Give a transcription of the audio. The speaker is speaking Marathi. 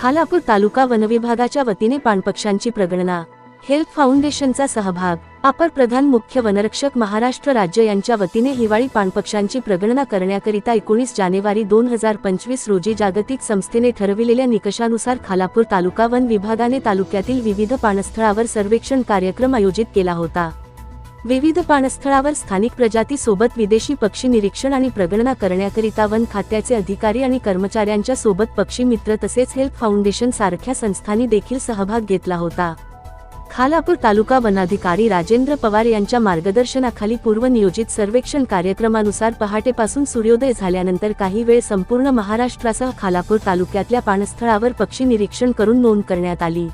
खालापूर तालुका वनविभागाच्या वतीने पाणपक्ष्यांची प्रगणना. हेल्प फाउंडेशनचा सहभाग. अपर प्रधान मुख्य वनरक्षक महाराष्ट्र राज्य यांच्या वतीने हिवाळी पाणपक्ष्यांची प्रगणना करण्याकरिता एकोणीस जानेवारी दोन हजार पंचवीस रोजी जागतिक संस्थेने ठरविलेल्या निकषानुसार खालापूर तालुका वन विभागाने तालुक्यातील विविध पाणस्थळावर सर्वेक्षण कार्यक्रम आयोजित केला होता. विविध पाणस्थळावर स्थानिक प्रजाती सोबत विदेशी पक्षी निरीक्षण आणि प्रगणना करण्याकरिता वन खात्याचे अधिकारी आणि कर्मचाऱ्यांच्या सोबत पक्षी मित्र तसेच हेल्थ फाउंडेशन सारख्या संस्थांनी देखील सहभाग घेतला होता. खालापूर तालुका वनाधिकारी राजेंद्र पवार यांच्या मार्गदर्शनाखाली पूर्वनियोजित सर्वेक्षण कार्यक्रमानुसार पहाटेपासून सूर्योदय झाल्यानंतर काही वेळ संपूर्ण महाराष्ट्रासह खालापूर तालुक्यातल्या पाणस्थळावर पक्षी निरीक्षण करून नोंद करण्यात आली.